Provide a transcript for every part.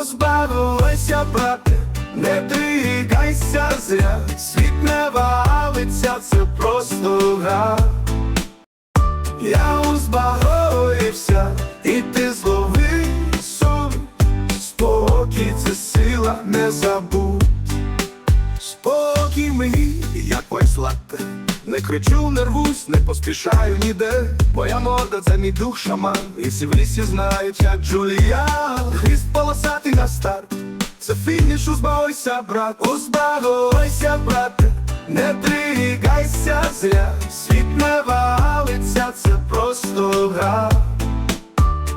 Позбавилася, брате, не тригайся зря, світ не валиться, це просто гра. Я узбагоївся, і ти зловив сон. Спокій це сила, не забудь. Спокій мій, як латте Не кричу, не рвусь, не поспішаю ніде. Моя мода це мій дух шаман. І всі в лісі знають, як Джуліан. Хвіст полосатий на старт. Це фініш, узбагойся, брат, узбагойся, брате, не тригайся зря, світ не валиться, це просто гра.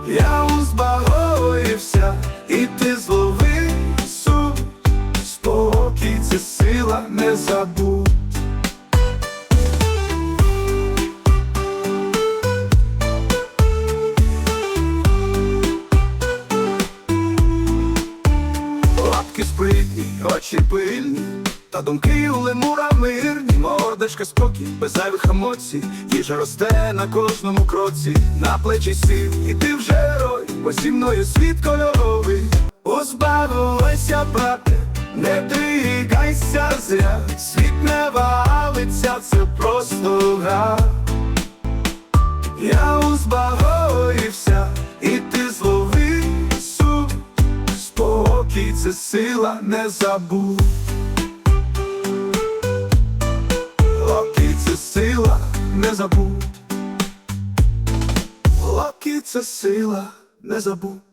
Я узбагоївся, і ти зловив суть. Спокій це сила, не забудь. Лапки спритні, очі пильні, та думки у лемура мирні, мордочка спокій, без зайвих емоцій, їжа росте на кожному кроці, на плечі сів, і ти вже герой, бо зі мною світ кольоровий. Узбавилася, брате, не тригайся зря, світ не валиться, це просто гра. Я узбагоївся, це сила, не забув. Локі це сила, не забудь. Локі це сила, не забудь.